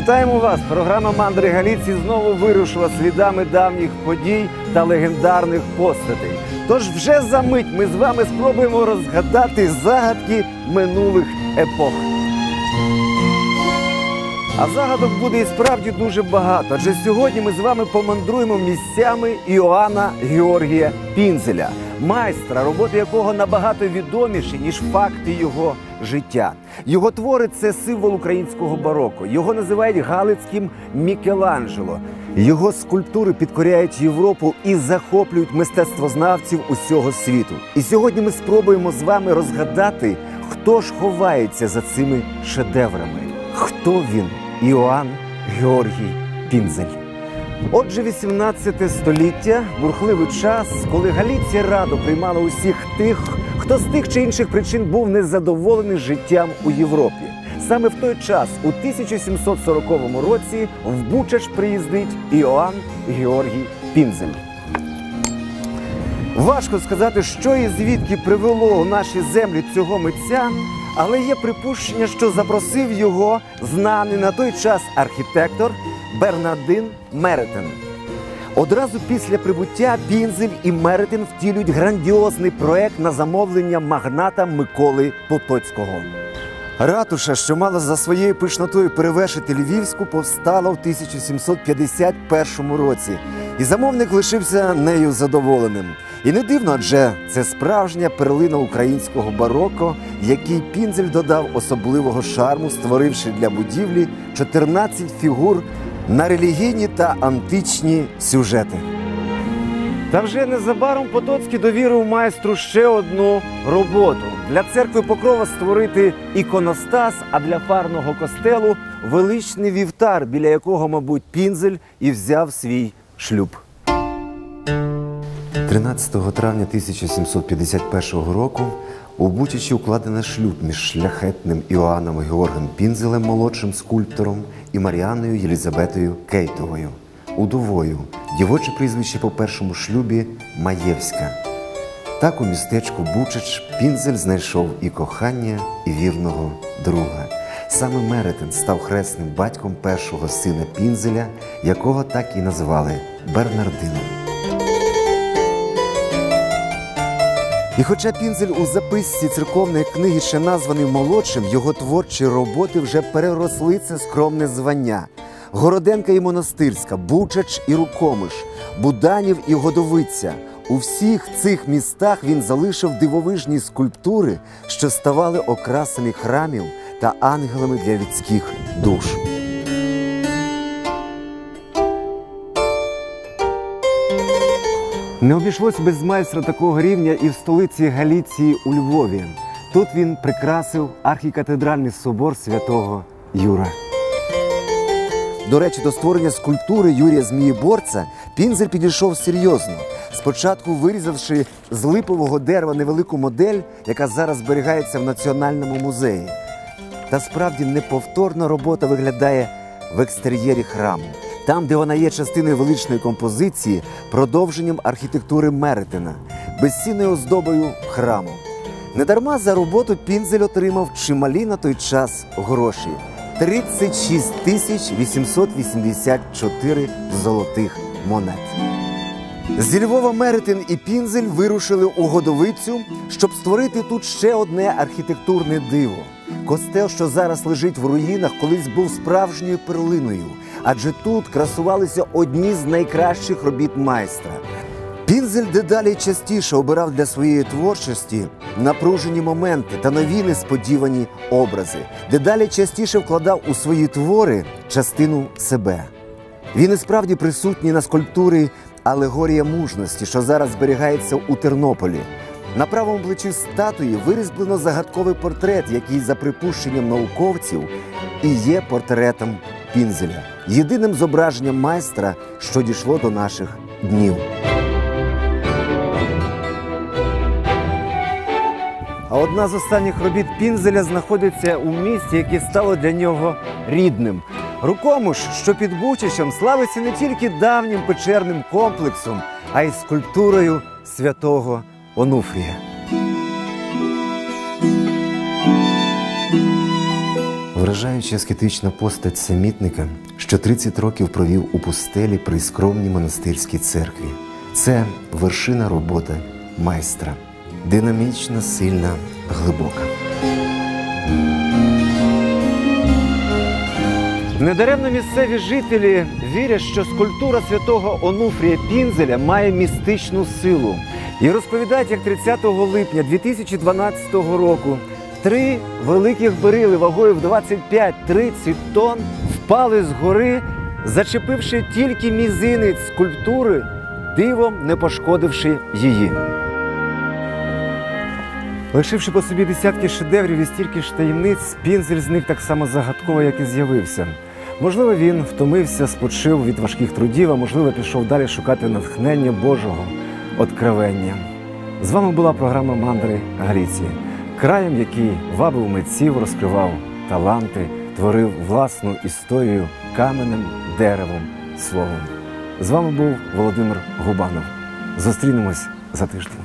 Вітаємо вас! Програма Мандри Галіці знову вирушила слідами давніх подій та легендарних постатей. Тож вже за мить ми з вами спробуємо розгадати загадки минулих епох. А загадок буде і справді дуже багато. Адже сьогодні ми з вами помандруємо місцями Іоанна Георгія Пінзеля, майстра, роботи якого набагато відоміші, ніж факти його життя. Його твори це символ українського бароко. Його називають Галицьким Мікеланджело. Його скульптури підкоряють Європу і захоплюють мистецтвознавців усього світу. І сьогодні ми спробуємо з вами розгадати, хто ж ховається за цими шедеврами. Хто він? Іоанн Георгій Пінзель. Отже, 18 століття бурхливий час, коли Галіція радо приймала усіх тих, хто з тих чи інших причин був незадоволений життям у Європі. Саме в той час, у 1740 році, в Бучач приїздить Іоанн Георгій Пінзель. Важко сказати, що і звідки привело у наші землі цього митця, але є припущення, що запросив його знаний на той час архітектор Бернардин Меретен. Одразу після прибуття Пінзель і Меретин втілюють грандіозний проект на замовлення магната Миколи Потоцького. Ратуша, що мала за своєю пишнотою перевершити Львівську, повстала в 1751 році, і замовник лишився нею задоволеним. І не дивно, адже це справжня перлина українського бароко, який Пінзель додав особливого шарму, створивши для будівлі 14 фігур на релігійні та античні сюжети. Та вже незабаром Потоцький довірив майстру ще одну роботу для церкви Покрова створити іконостас, а для фарного костелу величний вівтар, біля якого, мабуть, Пінзель і взяв свій шлюб. 13 травня 1751 року у Бучачі укладено шлюб між шляхетним Іоанном Георгом Пінзелем, молодшим скульптором, і Маріаною Єлізабетою Кейтовою, удовою, дівоче прізвище по першому шлюбі Маєвська. Так у містечку Бучач Пінзель знайшов і кохання, і вірного друга. Саме Меретин став хресним батьком першого сина Пінзеля, якого так і назвали Бернардином. І хоча Пінзель у записці церковної книги ще названий молодшим, його творчі роботи вже переросли це скромне звання. Городенка і Монастирська, Бучач і Рукомиш, Буданів і Годовиця. У всіх цих містах він залишив дивовижні скульптури, що ставали окрасами храмів та ангелами для людських душ. Не обійшлось без майстра такого рівня і в столиці Галіції у Львові. Тут він прикрасив архікатедральний собор святого Юра. До речі, до створення скульптури Юрія Змієборця Пінзель підійшов серйозно. Спочатку вирізавши з липового дерева невелику модель, яка зараз зберігається в Національному музеї. Та справді неповторна робота виглядає в екстер'єрі храму, там, де вона є частиною величної композиції, продовженням архітектури Меретина, безцінною оздобою храму. Недарма за роботу Пінзель отримав чималі на той час гроші 36 тисяч 884 золотих монет. Зі Львова Меретин і Пінзель вирушили у Годовицю, щоб створити тут ще одне архітектурне диво. Костел, що зараз лежить в руїнах, колись був справжньою перлиною, адже тут красувалися одні з найкращих робіт майстра. Пінзель дедалі частіше обирав для своєї творчості напружені моменти та нові несподівані образи, дедалі частіше вкладав у свої твори частину себе. Він і справді присутній на скульптурі Алегорія мужності, що зараз зберігається у Тернополі. На правому плечі статуї вирізблено загадковий портрет, який, за припущенням науковців, і є портретом Пінзеля, єдиним зображенням майстра, що дійшло до наших днів. А одна з останніх робіт Пінзеля знаходиться у місті, яке стало для нього рідним. Рукомуш, що під Бучичем, славиться не тільки давнім печерним комплексом, а й скульптурою святого Онуфрія. Вражаюча аскетична постать самітника, що 30 років провів у пустелі при скромній монастирській церкві. Це вершина роботи майстра. Динамічна, сильна, глибока. Недаремно місцеві жителі вірять, що скульптура святого Онуфрія Пінзеля має містичну силу. І розповідають, як 30 липня 2012 року три великих берили вагою в 25-30 тонн впали з гори, зачепивши тільки мізинець скульптури, дивом не пошкодивши її. Лишивши по собі десятки шедеврів і стільки ж таємниць, пінзель зник так само загадково, як і з'явився. Можливо, він втомився, спочив від важких трудів, а можливо, пішов далі шукати натхнення Божого откровення. З вами була програма Мандри Галіції, краєм, який вабив митців, розкривав таланти, творив власну історію каменем, деревом, словом. З вами був Володимир Губанов. Зустрінемось за тиждень.